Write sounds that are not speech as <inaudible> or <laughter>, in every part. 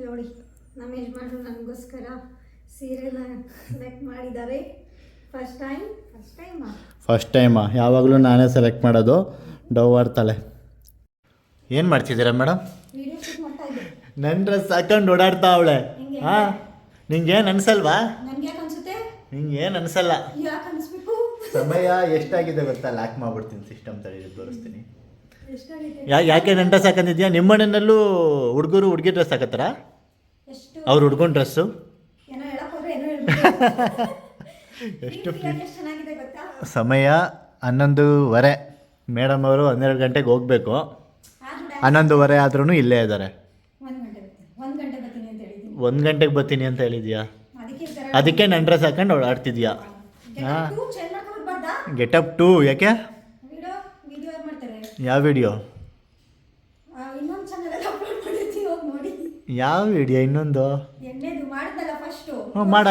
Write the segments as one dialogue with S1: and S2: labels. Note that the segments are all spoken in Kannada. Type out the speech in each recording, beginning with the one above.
S1: ನೋಡಿ ನಮ್ಮ ಯಜಮಾನ್ರು ನನಗೋಸ್ಕರ ಸೀರೆನ ಸೆಲೆಕ್ಟ್ ಮಾಡಿದ್ದಾರೆ first time first time
S2: first ಟೈಮಾ ಯಾವಾಗಲೂ ನಾನೇ ಸೆಲೆಕ್ಟ್ ಮಾಡೋದು. ಡವ್ ತಲೆ ಏನು ಮಾಡ್ತಿದ್ದೀರಾ ಮೇಡಮ್ ನನ್ನ ಡ್ರೆಸ್ ಹಾಕೊಂಡು ಓಡಾಡ್ತಾ ಅವಳೆ? ಹಾಂ? ನಿಂಗೇನು ಅನ್ಸಲ್ವಾ? ನಿಂಗೇನು ಅನ್ಸಲ್ಲ. ಸಮಯ ಎಷ್ಟಾಗಿದೆ ಗೊತ್ತಾ? ಲ್ಯಾಕ್ ಮಾಡ್ಬಿಡ್ತೀನಿ ಸಿಸ್ಟಮ್ ತಡೆದು ತೋರಿಸ್ತೀನಿ. ಯಾ ಯಾಕೆ ನನ್ನ ಡ್ರೆಸ್ ಹಾಕೊಂಡಿದ್ಯಾ? ನಿಮ್ಮ ಮನೆಯಲ್ಲೂ ಹುಡುಗರು ಹುಡುಗಿ ಡ್ರೆಸ್ ಹಾಕತ್ತಾರ? ಅವ್ರು ಹುಡ್ಕೊಂಡ್ ಡ್ರೆಸ್ಸು. ಎಷ್ಟು ಸಮಯ ಹನ್ನೊಂದುವರೆ. ಮೇಡಮ್ ಅವರು ಹನ್ನೆರಡು ಗಂಟೆಗೆ ಹೋಗಬೇಕು. ಹನ್ನೊಂದುವರೆ ಆದ್ರೂ ಇಲ್ಲೇ ಇದ್ದಾರೆ
S1: ಒಂದ್
S2: ಗಂಟೆಗೆ ಬರ್ತೀನಿ ಅಂತ ಹೇಳಿದ್ಯಾ?
S1: ಅದಕ್ಕೆ
S2: ನನ್ನ ಡ್ರೆಸ್ ಹಾಕೊಂಡು ಓಡಾಡ್ತಿದ್ಯಾ? ಹಾಂ.
S1: ಅಪ್
S2: ಗೆಟಪ್ ಟು ಯಾಕೆ
S1: ವಿಡಿಯೋ ವಿಡಿಯೋ ಯಾರು ಮಾಡ್ತಾರೆ
S2: ಯಾವ ವಿಡಿಯೋ
S1: ಆ, ಇನ್ನೊಂದ್ ಚಾನಲ್ ಅಲ್ಲಿ ಅಪ್ಲೋಡ್ ಮಾಡಿರ್ತೀನಿ ಹೋಗಿ ನೋಡಿ.
S2: ಯಾವ ವಿಡಿಯೋ ಇನ್ನೊಂದು?
S1: ಎಣ್ಣೆದು ಮಾಡಿದ್ನಲ್ಲ ಫಸ್ಟು
S2: ಹ್ಞೂ ಮಾಡ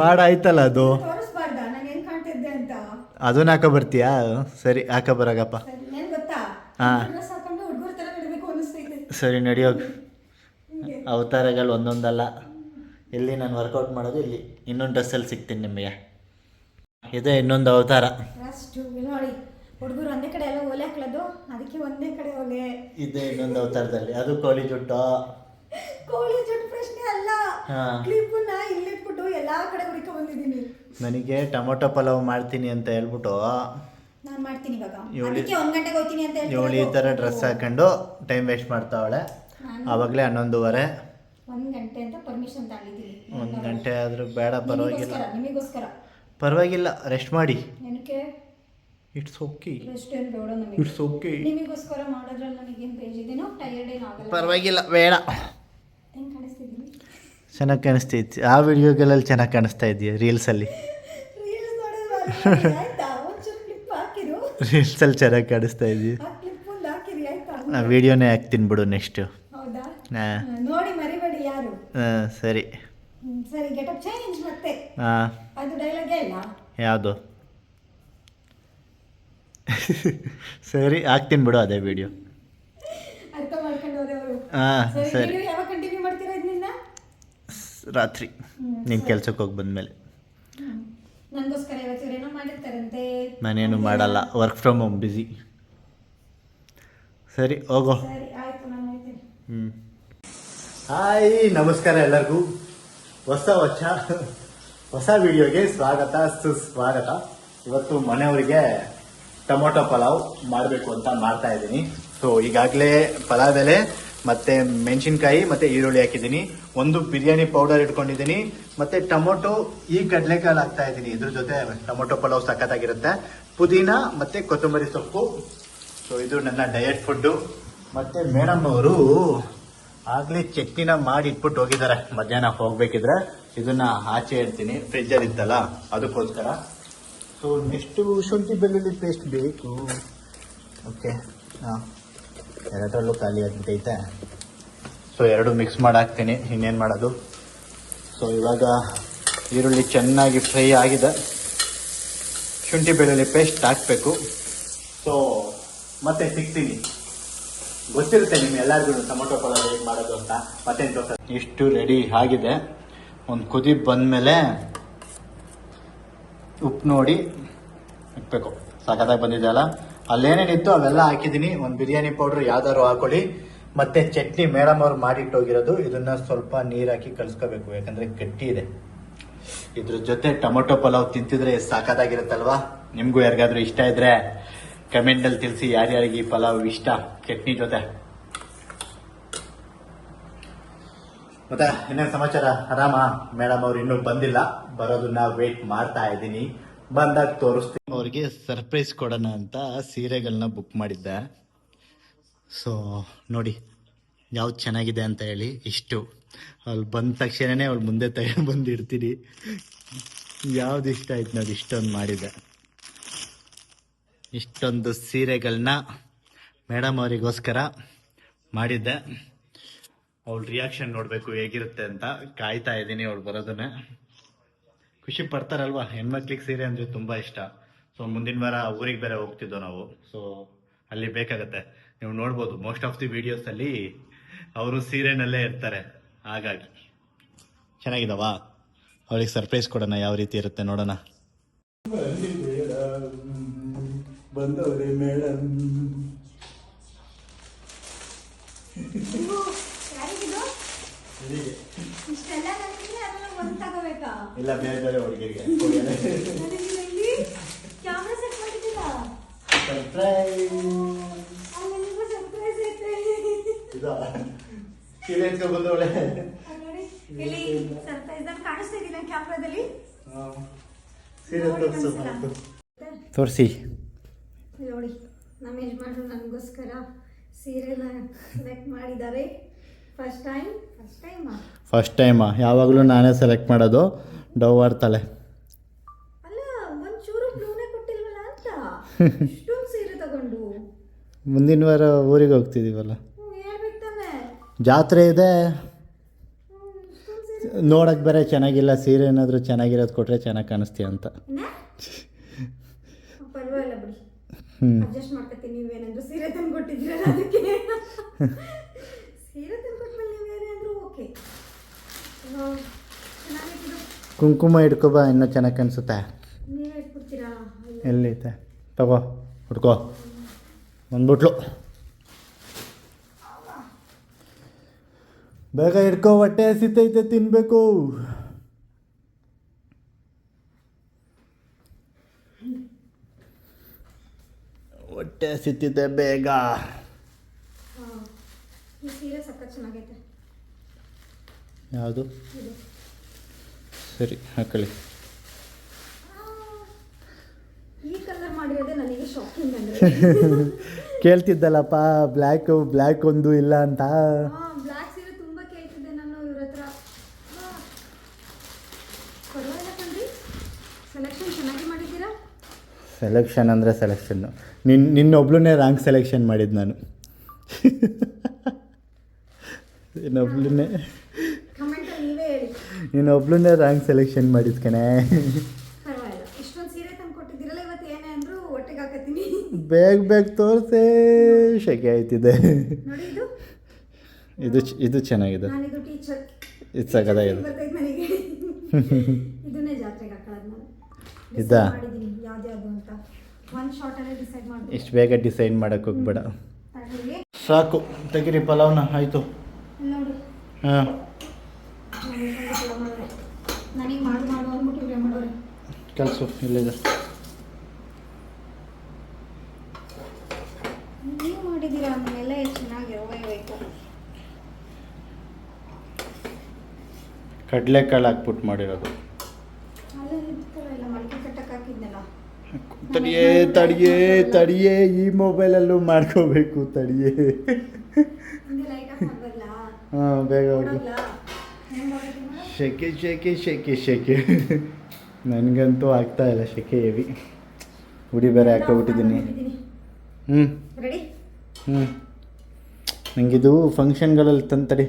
S2: ಮಾಡಾಯ್ತಲ್ಲ ಅದು.
S1: ತೋರಿಸ್ಬಾರ್ದ ನಾನು ಹೆಂಗ್ ಕಾಣ್ತಿದ್ದೆ ಅಂತ.
S2: ಅದನ್ನ ಹಾಕೋ ಬರ್ತೀಯಾ? ಸರಿ ಹಾಕ ಬರಾಗಪ್ಪ.
S1: ಸರಿ, ಏನ್ ಗೊತ್ತಾ?
S2: ಹಾ.
S1: ಡ್ರೆಸ್ ಹಾಕೊಂಡು ಹುಡುಗರ ತರ ನಡಬೇಕು ಅನಿಸ್ತೈತೆ
S2: ಸರಿ ನಡಿಯೋಗ ಅವತಾರಗಳು ಒಂದೊಂದಲ್ಲ. ಇಲ್ಲಿ ನಾನು ವರ್ಕೌಟ್ ಮಾಡೋದು ಇಲ್ಲಿ. ಇನ್ನೊಂದು ಡ್ರೆಸ್ಸಲ್ಲಿ ಸಿಗ್ತೀನಿ ನಿಮಗೆ. ಇದೆ ಇನ್ನೊಂದು ಅವತಾರ.
S1: ನೋಡಿ. ಹುಡುಗರು ಒಂದೇ ಕಡೆ ಎಲ್ಲ ಓಲೆ ಹಾಕ್ಲದು ಅದಕ್ಕೆ ಒಂದೇ ಕಡೆ ಓಲೆ
S2: ಇದೆ ಇನ್ನೊಂದು ಅವತಾರದಲ್ಲಿ ಅದು ಕೋಳಿ ಜುಟ್ಟು.
S1: ಕೋಳಿ ಜುಟ್ಟು ಪ್ರಶ್ನೆ ಅಲ್ಲ.
S2: ಹಾಂ.
S1: ಇಲ್ಲಿ ಇಟ್ಬಿಟ್ಟು ಎಲ್ಲಾ ಕಡೆ ಹುಡುಕ ಬಂದಿದ್ದೀನಿ.
S2: ನನಗೆ ಟೊಮೊಟೊ ಪಲಾವ್ ಮಾಡ್ತೀನಿ ಅಂತ ಹೇಳ್ಬಿಟ್ಟು
S1: ನಾನು ಮಾಡ್ತೀನಿ ಇವಾಗ. ಅದಕ್ಕೆ 1 ಗಂಟೆಗೆ ಹೋಗ್ತೀನಿ ಅಂತ
S2: ಇವಳು ಈ ಥರ ಡ್ರೆಸ್ ಹಾಕೊಂಡು ಟೈಮ್ ವೇಸ್ಟ್ ಮಾಡ್ತಾವಳೆ
S1: ಅವಳೆ.
S2: ಆವಾಗಲೇ ಹನ್ನೊಂದುವರೆ.
S1: ಒಂದ್ ಗಂಟೆ ಅಂತ ಪರ್ಮಿಷನ್ ತಗೊಂಡಿದ್ದೀನಿ.
S2: ಒಂದು ಗಂಟೆ ಆದರೂ ಬೇಡ ಪರವಾಗಿಲ್ಲ.
S1: ನಿಮಗೋಸ್ಕರ. ನಿಮಗೋಸ್ಕರ
S2: ಪರವಾಗಿಲ್ಲ ರೆಸ್ಟ್ ಮಾಡಿ.
S1: ಏನಕ್ಕೆ? It's okay.
S2: It's okay.
S1: ನಿಮಗೋಸ್ಕರ ಮಾಡೋದ್ರಲ್ಲಿ ನನಗೇನು ಪೇಜ್ ಇದೆನೋ ಟಯರ್ಡ್ ಏನು ಆಗಲ್ಲ.
S2: ಪರವಾಗಿಲ್ಲ ಬೇಡ.
S1: ಚೆನ್ನಾಗಿ ಕಾಣಿಸ್ತಾ
S2: ಚೆನ್ನಾಗಿ ಕಾಣಿಸ್ತೈತಿ ಆ ವಿಡಿಯೋಗಳಲ್ಲಿ ಚೆನ್ನಾಗಿ ಕಾಣಿಸ್ತಾ ಇದೆಯಾ ರೀಲ್ಸಲ್ಲಿ ರೀಲ್ಸಲ್ಲಿ ಚೆನ್ನಾಗಿ ಕಾಣಿಸ್ತಾ ಇದೆಯಾ.
S1: ನಾ ಕ್ಲಿಪ್ ಒಂದು ಹಾಕಿರಿ ಆಯ್ತಾ?
S2: ಆ ವಿಡಿಯೋನೇ ಹಾಕ್ತೀನಿ ಬಿಡು ನೆಕ್ಸ್ಟು
S1: ನೋಡಿ ಮರಿಬೇಡಿ ಯಾರು.
S2: ಹಾಂ ಸರಿ.
S1: ಸರಿ ಗೆಟಪ್ ಚೇಂಜ್ ಮತ್ತೆ.
S2: ಹಾಂ.
S1: ಅದು ಡೈಲಾಗೇ ಇಲ್ಲ?
S2: ಯಾವುದು? <laughs> ಸರಿ ಹಾಕ್ತೀನಿ ಬಿಡು ಅದೇ ವಿಡಿಯೋ
S1: ಅರ್ಥ ಅವರು.
S2: ಹಾಂ
S1: ಸರಿ
S2: ಸರಿ.
S1: video ಯಾವಾಗ ಕಂಟಿನ್ಯೂ ಮಾಡ್ತೀರಾ ಇದನ್ನ
S2: ರಾತ್ರಿ ನಿನ್ನ ಕೆಲ್ಸಕ್ಕೆ ಹೋಗಿ ಬಂದಮೇಲೆ.
S1: ನನಗೋಸ್ಕರ ಇವತ್ತು ಏನೋ ಮಾಡಿರ್ತಾರಂತೆ.
S2: ನಾನೇನು ಮಾಡಲ್ಲ ವರ್ಕ್ ಫ್ರಮ್ ಹೋಮ್ ಬ್ಯುಸಿ ಸರಿ ಹೋಗೋ.
S1: ಸರಿ ಆಯ್ತು ನಾನು ಹೋಯ್ತೀನಿ
S2: ಹ್ಞೂ ಹಾಯ್ ನಮಸ್ಕಾರ ಎಲ್ಲರಿಗೂ. ಹೊಸ ವರ್ಷ. ಹೊಸ ವಿಡಿಯೋಗೆ ಸ್ವಾಗತ ಸುಸ್ವಾಗತ. ಇವತ್ತು ಮನೆಯವರಿಗೆ ಟೊಮೊಟೊ ಪಲಾವ್ ಮಾಡಬೇಕು ಅಂತ ಮಾಡ್ತಾ ಇದ್ದೀನಿ. ಸೊ ಈಗಾಗಲೇ ಪಲಾವ್ ಎಲೆ, ಮತ್ತೆ ಮೆಣಸಿನ್ಕಾಯಿ, ಮತ್ತೆ ಈರುಳ್ಳಿ ಹಾಕಿದ್ದೀನಿ. ಒಂದು ಬಿರಿಯಾನಿ ಪೌಡರ್ ಇಟ್ಕೊಂಡಿದ್ದೀನಿ. ಮತ್ತೆ ಟೊಮೊಟೊ ಈ ಕಡಲೆಕಾಳು ಹಾಕ್ತಾ ಇದ್ದೀನಿ. ಇದ್ರ ಜೊತೆ ಟೊಮೊಟೊ ಪಲಾವ್ ಸಖತ್ತಾಗಿರುತ್ತೆ. ಪುದೀನ ಮತ್ತೆ ಕೊತ್ತಂಬರಿ ಸೊಪ್ಪು. ಸೊ ಇದು ನನ್ನ ಡಯಟ್ ಫುಡ್ಡು ಮತ್ತೆ ಮೇಡಮ್ ಅವರು ಆಗ್ಲೇ ಚಟ್ನಿನ ಮಾಡಿ ಇಟ್ಬಿಟ್ಟು ಹೋಗಿದ್ದಾರೆ. ಮಧ್ಯಾಹ್ನ ಹೋಗ್ಬೇಕಿದ್ರೆ. ಇದನ್ನ ಆಚೆ ಇರ್ತೀನಿ ಫ್ರಿಜ್ಜಲ್ಲಿ ಇತ್ತಲ್ಲ, ಅದಕ್ಕೋಸ್ಕರ. ಸೊ ನೆಕ್ಸ್ಟು ಶುಂಠಿ ಬೆಳ್ಳುಳ್ಳಿ ಪೇಸ್ಟ್ ಬೇಕು. ಓಕೆ ಹಾಂ. ಎರಡರಲ್ಲೂ ಖಾಲಿ ಆಗ್ಬಿಟ್ಟೈತೆ ಸೊ ಎರಡು ಮಿಕ್ಸ್ ಮಾಡಿ ಹಾಕ್ತೀನಿ ಇನ್ನೇನು ಮಾಡೋದು? ಸೊ ಇವಾಗ ಈರುಳ್ಳಿ ಚೆನ್ನಾಗಿ ಫ್ರೈ ಆಗಿದೆ. ಶುಂಠಿ ಬೆಳ್ಳುಳ್ಳಿ ಪೇಸ್ಟ್ ಹಾಕಬೇಕು. ಸೊ ಮತ್ತೆ ಸಿಗ್ತೀನಿ. ಗೊತ್ತಿರುತ್ತೆ ನಿಮ್ಗೆ ಎಲ್ಲರಿಗೂ ಟೊಮೊಟೊ ಪಲಾವ್ ಹೇಗೆ ಮಾಡೋದು ಅಂತ. ಮತ್ತೆ ಇಷ್ಟು ರೆಡಿ ಆಗಿದೆ. ಒಂದು ಕುದಿ ಬಂದಮೇಲೆ ಉಪ್ಪು ನೋಡಿ ಇಕ್ಬೇಕು. ಸಖತ್ತಾಗಿ ಬಂದಿದೆ ಅಲ್ಲ? ಅಲ್ಲೇನೇನಿತ್ತು? ಅವೆಲ್ಲ ಹಾಕಿದ್ದೀನಿ. ಒಂದು ಬಿರಿಯಾನಿ ಪೌಡ್ರ್ ಯಾವ್ದಾದ್ರು ಹಾಕೊಳ್ಳಿ. ಮತ್ತೆ ಚಟ್ನಿ ಮೇಡಮ್ ಅವ್ರು ಮಾಡಿಟ್ಟೋಗಿರೋದು, ಇದನ್ನ ಸ್ವಲ್ಪ ನೀರು ಹಾಕಿ ಕಲ್ಸ್ಕೋಬೇಕು. ಯಾಕಂದ್ರೆ ಗಟ್ಟಿ ಇದೆ. ಇದ್ರ ಜೊತೆ ಟೊಮೊಟೊ ಪಲಾವ್ ತಿಂತಿದ್ರೆ ಸಾಕತ್ತಾಗಿರುತ್ತಲ್ವಾ? ನಿಮ್ಗೂ ಯಾರಿಗಾದ್ರೂ ಇಷ್ಟ ಇದ್ರೆ ಕಮೆಂಟ್ ಅಲ್ಲಿ ತಿಳಿಸಿ ಯಾರ್ಯಾರಿಗೆ ಈ ಪಲಾವ್ ಇಷ್ಟ. ಚಟ್ನಿ ಜೊತೆ. ಮತ್ತೆ ಇನ್ನೇನು ಸಮಾಚಾರ? ಆರಾಮ ಮೇಡಮ್ ಅವ್ರು ಇನ್ನೂ ಬಂದಿಲ್ಲ. ಬರೋದನ್ನ ವೇಟ್ ಮಾಡ್ತಾ ಇದ್ದೀನಿ. ಬಂದಾಗ ತೋರಿಸ್ತೀನಿ. ಅವ್ರಿಗೆ ಸರ್ಪ್ರೈಸ್ ಕೊಡೋಣ ಅಂತ ಸೀರೆಗಳನ್ನ ಬುಕ್ ಮಾಡಿದ್ದೆ. ಸೊ ನೋಡಿ, ಯಾವ್ದು ಚೆನ್ನಾಗಿದೆ ಅಂತ ಹೇಳಿ ಇಷ್ಟು. ಅಲ್ಲಿ ಬಂದ ತಕ್ಷಣನೇ ಅವಳು ಮುಂದೆ ತಗೊಂಡು ಬಂದಿರ್ತೀನಿ. ಯಾವ್ದು ಇಷ್ಟ ಆಯ್ತು ನೋಡಿ ಇಷ್ಟೊಂದು ಮಾಡಿದೆ ಇಷ್ಟೊಂದು ಸೀರೆಗಳನ್ನ ಮೇಡಮ್ ಅವರಿಗೋಸ್ಕರ ಮಾಡಿದ್ದೆ. ಅವಳ ರಿಯಾಕ್ಷನ್ ನೋಡಬೇಕು ಹೇಗಿರುತ್ತೆ ಅಂತ ಕಾಯ್ತಾ ಇದ್ದೀನಿ ಅವಳು ಬರೋದನ್ನ. ಖುಷಿ ಪಡ್ತಾರಲ್ವಾ? ಹೆಣ್ಮಕ್ಳಿಗೆ ಸೀರೆ ಅಂದ್ರೆ ತುಂಬಾ ಇಷ್ಟ. ಸೊ ಮುಂದಿನ ವಾರ ಊರಿಗೆ ಬೇರೆ ಹೋಗ್ತಿದ್ದೋ ನಾವು. ಸೊ ಅಲ್ಲಿ ಬೇಕಾಗತ್ತೆ. ನೀವು ನೋಡ್ಬೋದು ಮೋಸ್ಟ್ ಆಫ್ ದಿ ವಿಡಿಯೋಸ್ ಅಲ್ಲಿ ಅವರು ಸೀರೆನಲ್ಲೇ ಇರ್ತಾರೆ. ಹಾಗಾಗಿ. ಚೆನ್ನಾಗಿದಾವಾ? ಅವಳಿಗೆ ಸರ್ಪ್ರೈಸ್ ಕೊಡೋಣ, ಯಾವ ರೀತಿ ಇರುತ್ತೆ ನೋಡೋಣ. ಬಂದವರೇ ಮೇಡಮ್
S1: ಇಷ್ಟೆಲ್ಲ ನನಗೆ ಅದನ್ನ ಒಂದು ತಗೋಬೇಕಾ?
S2: ಇಲ್ಲ ಬೇರೆ ಬೇರೆ ಹುಡುಗರಿಗೆ.
S1: ನನಗಿಲ್ಲ ಇಲ್ಲಿ ಕ್ಯಾಮ್ರಾ ಸೆಟ್ ಮಾಡಿದ್ದೀರಾ
S2: ಸರ್ಪ್ರೈಸ್
S1: ಅಲ್ಲಿ ನಿಮ್ಗೂ ಸರ್ಪ್ರೈಸ್ ಐತೆ.
S2: ಇದು ಸೀರೆ ಎತ್ಕೊಂಡ್ ಬಂದವಳೆ
S1: ಅಲ್ಲಿ ನೋಡಿ ಇಲ್ಲಿ ಸರ್ಪ್ರೈಸ್ ನಾನು ಕಾಣಿಸ್ತಾ ಇದ್ದೀನಿ ಕ್ಯಾಮ್ರಾದಲ್ಲಿ
S2: ಸೀರೆ ತೋರಿಸು
S1: ನೋಡಿ ನಮ್ಮ ಯಜಮಾನ್ರು ನನಗೋಸ್ಕರ ಸೀರೆ ಸೆಲೆಕ್ಟ್ ಮಾಡಿದ್ದಾರೆ. First time first time
S2: first time ಯಾವಾಗಲೂ ನಾನೇ ಸೆಲೆಕ್ಟ್ ಮಾಡೋದು. ಡವ್ ತಲೆ.
S1: ಅಲ್ಲ ಒಂಚೂರು ಬ್ಲೂನೇ ಕೊಟ್ಟಿಲ್ವಲ್ಲ ಅಂತ? <laughs> ಇಷ್ಟೊಂದು ಸೀರೆ ತಗೊಂಡು.
S2: ಮುಂದಿನ ವಾರ ಊರಿಗೆ ಹೋಗ್ತಿದ್ದೀವಲ್ಲ
S1: ಹ್ಮ್, ಹೇಳ್ಬೇಕು ತಾನೆ.
S2: ಜಾತ್ರೆ ಇದೆ.
S1: ನೋಡಕ್
S2: ನೋಡಕ್ಕೆ ಬೇರೆ ಚೆನ್ನಾಗಿಲ್ಲ. ಸೀರೆ ಏನಾದರೂ ಚೆನ್ನಾಗಿರೋದು ಕೊಟ್ಟರೆ ಚೆನ್ನಾಗಿ ಕಾಣಿಸ್ತೀಯ ಅಂತ?
S1: ಪರವಾಗಿಲ್ಲ ಬಿಡಿ.
S2: ಹ್ಞೂ
S1: ಅಡ್ಜಸ್ಟ್ ಮಾಡ್ಕೊತೀನಿ. ನೀವೇನಾದ್ರು ಸೀರೆ ತಂದು ಕೊಟ್ಟಿದ್ದೀರಲ್ಲ ಅದಕ್ಕೆ. <laughs> ಸೀರೆ ತಂದು ಕೊಟ್ಮೇಲೆ ನೀವೇನಾದರೂ ಓಕೆ ಚೆನ್ನಾಗಿತ್ತು
S2: ಕುಂಕುಮ ಇಟ್ಕೊಬಾ ಇನ್ನೂ ಚೆನ್ನಾಗಿ
S1: ಅನಿಸುತ್ತೆ
S2: ಎಲ್ಲೈತೆ ತಗೋ ಹುಡ್ಕೋ ಬಂದ್ಬಿಟ್ಲು. ಬೇಗ ಹಿಡ್ಕೋ ಹೊಟ್ಟೆ ಹಸಿತೈತೆ ತಿನ್ನಬೇಕು ಹೊಟ್ಟೆ ಹಸಿತಿದೆ ಬೇಗ.
S1: ಸೀರೆ ಸಖತ್ ಚೆನ್ನಾಗೈತೆ.
S2: ಯಾವುದು? ಸರಿ ಹಾಕೊಳ್ಳಿ. <laughs> ಕೇಳ್ತಿದ್ದಲ್ಲಪ್ಪ ಬ್ಲ್ಯಾಕ್ ಬ್ಲ್ಯಾಕ್ ಒಂದು ಇಲ್ಲ ಅಂತ.
S1: ಸೆಲೆಕ್ಷನ್
S2: ಅಂದರೆ ಸೆಲೆಕ್ಷನ್ನು ನಿನ್ನ ನಿನ್ನೊಬ್ಳನ್ನೇ ರಾಂಗ್ ಸೆಲೆಕ್ಷನ್ ಮಾಡಿದ್ದು ನಾನು. ಇನ್ನೊಬ್ಳನ್ನೇ
S1: ಹೇಳಿ
S2: ಒಬ್ಳನ್ನೇ ರ್ಯಾಂಕ್ ಸೆಲೆಕ್ಷನ್ ಮಾಡಿದ್ ಕಣೆ.
S1: ಪರವಾಗಿಲ್ಲ. ಇಷ್ಟೊಂದು ಸೀರೆ ತಂದು ಕೊಟ್ಟಿದ್ದೀರಲ್ಲ ಇವತ್ತು ಏನೇ ಅಂದ್ರು ಒಟ್ಟಿಗೆ ಹಾಕತ್ತೀನಿ.
S2: ಬೇಗ ಬೇಗ ತೋರಿಸೆ. ಶೆಕೆ ಆಯ್ತಿದೆ.
S1: ನೋಡಿ ಇದು.
S2: ಇದು ಇದು ಚೆನ್ನಾಗಿದೆ.
S1: ನಾನಿದು ಟೀಚರ್
S2: ಇದು ಸಗದಾಗಿದೆ
S1: ಬರ್ತೈತೆ ನನಗೆ ಇದನ್ನೇ ಜಾತ್ರೆಗೆ ಹಾಕೊಳ್ಳೋದು ನಾನು.
S2: ಇದಾ?
S1: Decide ಮಾಡಿದ್ದೀನಿ ಯಾವ್ದ್ಯಾವ್ದು ಅಂತ. ಒಂದು ಶಾರ್ಟಲ್ಲೇ ಡಿಸೈಡ್ ಮಾಡಿ
S2: ಇಷ್ಟು ಬೇಗ ಡಿಸೈಡ್ ಮಾಡಕ್ಕೆ ಹೋಗ್ಬೇಡ. ಸಾಕು ತೆಗಿರಿ ಪಲಾವ್ನ ಆಯಿತು.
S1: ನೋಡಿ.
S2: ಹಾಂ
S1: ನನಗೆ ಮಾಡು ಮಾಡು ಅಂದ್ಬಿಟ್ಟು ಇವ್ರೆ ಮಾಡೋರೆ
S2: ಕೆಲಸ ಇಲ್ಲಿದೆ
S1: ನೀವು ಮಾಡಿದ್ದೀರಾ? ಅದನ್ನೆಲ್ಲ ಎಷ್ಟು ಚೆನ್ನಾಗಿ ಹೋಗಬೇಕು
S2: ಕಡಲೆಕಾಳು ಹಾಕ್ಬಿಟ್ಟು ಮಾಡಿರೋದು. ತಡಿಯೇ ತಡಿಯೇ ತಡಿಯೇ ಈ ಮೊಬೈಲಲ್ಲೂ ಮಾಡ್ಕೋಬೇಕು ತಡಿಯೇ. ಹಾಂ ಬೇಗ ಹೋಗಿ? ಶೆಕೆ ಶೆಕೆ ಶೆಕೆ ಶೆಕೆ. ನನಗಂತೂ ಆಗ್ತಾ ಇಲ್ಲ ಶೆಕೆ ಹೆವಿ. ಉಡಿ ಬೇರೆ ಹಾಕೋಬಿಟ್ಟಿದ್ದೀನಿ ಹ್ಞೂ ಹ್ಞೂ ನನಗಿದು ಫಂಕ್ಷನ್ಗಳಲ್ಲಿ ತಂತಡಿ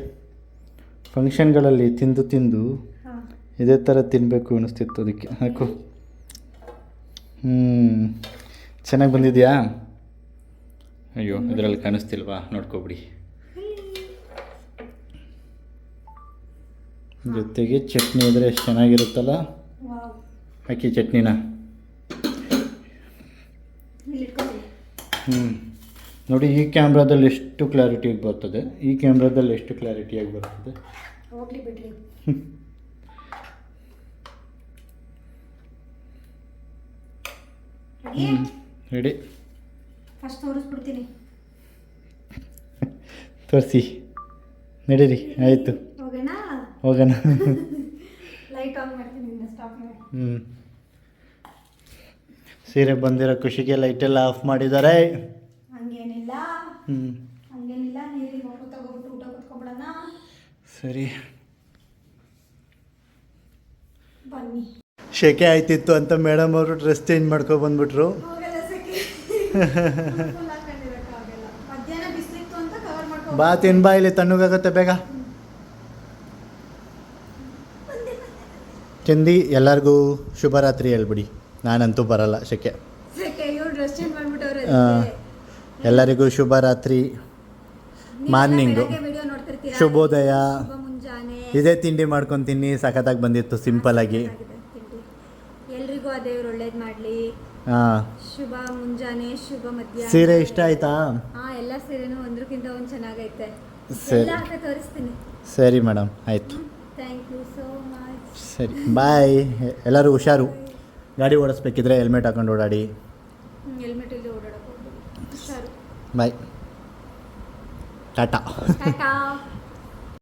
S2: ಫಂಕ್ಷನ್ಗಳಲ್ಲಿ ತಿಂದು ತಿಂದು ಇದೇ ಥರ ತಿನ್ನಬೇಕು ಅನಿಸ್ತಿತ್ತು ಅದಕ್ಕೆ. ಹಾಕು. ಹ್ಞೂ ಚೆನ್ನಾಗಿ ಬಂದಿದೆಯಾ? ಅಯ್ಯೋ ಇದರಲ್ಲಿ ಕಾಣಿಸ್ತಿಲ್ವಾ? ನೋಡ್ಕೊಬಿಡಿ. ಜೊತೆಗೆ ಚಟ್ನಿ ಇದ್ರೆ ಎಷ್ಟು ಚೆನ್ನಾಗಿರುತ್ತಲ್ಲ?
S1: ವಾವ್
S2: ಚಟ್ನಿನಾ. ಹ್ಞೂ ನೋಡಿ ಈ ಕ್ಯಾಮ್ರಾದಲ್ಲಿ ಎಷ್ಟು ಕ್ಲಾರಿಟಿಯಾಗಿ ಬರ್ತದೆ? ಈ ಕ್ಯಾಮ್ರಾದಲ್ಲಿ ಎಷ್ಟು ಕ್ಲಾರಿಟಿಯಾಗಿ ಬರ್ತದೆ?
S1: ರೆಡಿ ಫಸ್ಟ್ ತೋರಿಸ್ಬಿಡ್ತೀನಿ.
S2: ತೋರಿಸಿ. ನಡೀರಿ ಆಯಿತು.
S1: ಹೋಗೋಣ
S2: ಹೋಗೋಣ
S1: ಲೈಟ್ ಆನ್ ಮಾಡ್ತೀನಿ ಇನ್ನು ಸ್ಟಾಪ್ ಮಾಡಿ
S2: ಹ್ಞೂ ಸೀರೆ ಬಂದಿರೋ ಖುಷಿಗೆ ಲೈಟೆಲ್ಲ ಆಫ್ ಮಾಡಿದ್ದಾರೆ.
S1: ಹಂಗೇನಿಲ್ಲ.
S2: ಹ್ಞೂ
S1: ಹಂಗೇನಿಲ್ಲ ನೀರಿಗೆ ಮಕ್ಕಳು ತಗೋಬಿಟ್ಟು ಊಟ ಕುತ್ಕೊಬಿಡೋಣ.
S2: ಸರಿ.
S1: ಬನ್ನಿ.
S2: ಶೆಕೆ ಆಯ್ತಿತ್ತು ಅಂತ ಮೇಡಮ್ ಅವರು ಡ್ರೆಸ್ ಚೇಂಜ್ ಮಾಡ್ಕೊ ಬಂದ್ಬಿಟ್ರು. <laughs> ಬಾ ತಿನ್ ಬಾ ಇಲ್ಲಿ ತಣ್ಣಗಾಗತ್ತೆ ಬೇಗ. ಚಂದಿ ಎಲ್ಲರಿಗೂ ಶುಭರಾತ್ರಿ ಹೇಳ್ಬಿಡಿ. ನಾನಂತೂ ಬರಲ್ಲ ಶಕೆ. ಎಲ್ಲರಿಗೂ ಶುಭರಾತ್ರಿ. ಮಾರ್ನಿಂಗು ಶುಭೋದಯ. ಇದೇ ತಿಂಡಿ ಮಾಡ್ಕೊಂಡು ತಿನ್ನಿ ಸಖತ್ತಾಗಿ ಬಂದಿತ್ತು ಸಿಂಪಲ್ ಆಗಿ.
S1: ಚೆನ್ನಾಗಿದೆ ತಿಂಡಿ. ಎಲ್ರಿಗೂ ಆ ದೇವ್ರು ಒಳ್ಳೇದು ಮಾಡಲಿ.
S2: ಹಾಂ
S1: ಶುಭ ಮುಂಜಾನೆ ಶುಭ ಮಧ್ಯಾಹ್ನ.
S2: ಸೀರೆ ಇಷ್ಟ ಆಯ್ತಾ?
S1: ಹಾ ಎಲ್ಲ ಸೀರೆನೂ ಒಂದ್ರಕ್ಕಿಂತ ಒಂದು ಚೆನ್ನಾಗೈತೆ.
S2: ಸರಿ.
S1: ತೋರಿಸ್ತೀನಿ.
S2: ಸರಿ ಮೇಡಮ್ ಆಯ್ತು.
S1: ಥ್ಯಾಂಕ್ ಯು ಸೋ
S2: ಸರಿ ಬಾಯ್ ಎಲ್ಲರೂ ಹುಷಾರು ಗಾಡಿ ಓಡಿಸ್ಬೇಕಿದ್ರೆ ಹೆಲ್ಮೆಟ್ ಹಾಕೊಂಡು ಓಡಾಡಿ
S1: ಹೆಲ್ಮೆಟ್ ಇಲ್ಲಿ ಓಡಾಡಕ್ಕೆ ಹೋಗ್ಬೋದು ಹುಷಾರು
S2: ಬಾಯ್ ಟಾಟಾ
S1: ಟಾಟಾ